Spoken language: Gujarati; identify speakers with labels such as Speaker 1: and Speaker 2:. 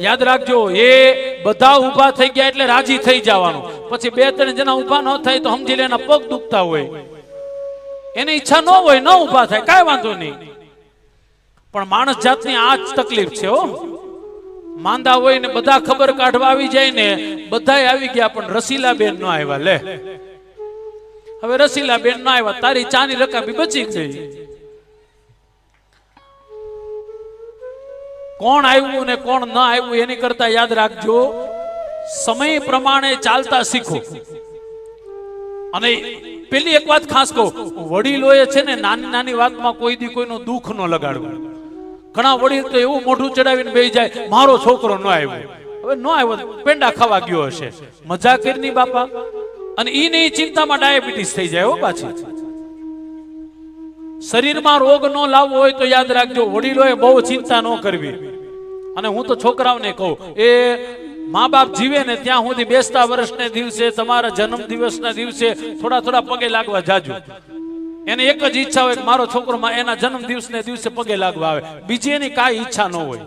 Speaker 1: યાદ રાખજો, એ બધા ઊભા થઈ ગયા એટલે રાજી થઈ જવાનું. પછી બે, ત્રણ જણા ઊભા ન થાય તો સમજી લે પગ દુખતા હોય. એની ઈચ્છા ન હોય, ન ઊભા થાય, કાંઈ વાંધો નહીં. પણ માણસ જાતની આ જ તકલીફ છે, હો. માંદા હોય ને બધા ખબર કાઢવા આવી જાય ને બધા આવી ગયા, પણ રસીલા બેન નો આવ્યા, લે. હવે રસીલા બેન નો આવ્યા, તારી ચાની રકાબી બચી ગઈ. કોણ આવ્યું ને કોણ ન આવ્યું એની કરતા યાદ રાખજો. સમય પ્રમાણે ચાલતા શીખો. અને પેલી એક વાત ખાસ કહું, વડીલોએ છે ને નાની નાની વાતમાં કોઈ દી કોઈનું દુઃખ ન લગાડવું. ઘણા વડીલ તો એવું મોઢું ચડાવીને બે જાય, મારો છોકરો ન આવ્યો. હવે ન આવ્યો પેંડા ખાવા ગયો હશે. મજા કરી બાપા. અને એ નહીં ચિંતામાં ડાયાબિટીસ થઈ જાય હો પાછી. શરીરમાં રોગ ન લાવવો હોય તો યાદ રાખજો, વડીલોએ બહુ ચિંતા ન કરવી. અને હું તો છોકરાઓને કહું, એ મા બાપ જીવે ને ત્યાં સુધી બેસતા વર્ષને દિવસે, તમારા જન્મ દિવસના દિવસે થોડા થોડા પગે લાગવા જાજો. એને એક જ ઈચ્છા હોય મારો છોકરો એના જન્મ દિવસને દિવસે પગે લાગવા આવે. બીજી એની કાંઈ ઈચ્છા ન હોય.